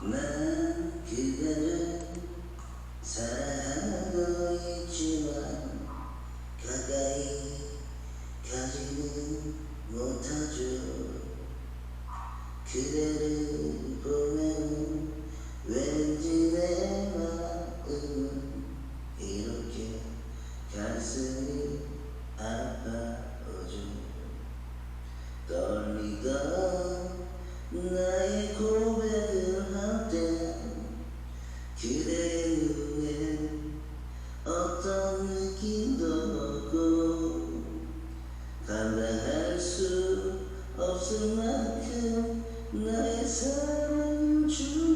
난 그대를 사랑하고 있지만 가까이 가지는 못하죠. 그대를 보면 왠지 내 마음은 이렇게 가슴이 아파오죠. 떨리던 말할 수 없을 만큼 나의 사랑은 주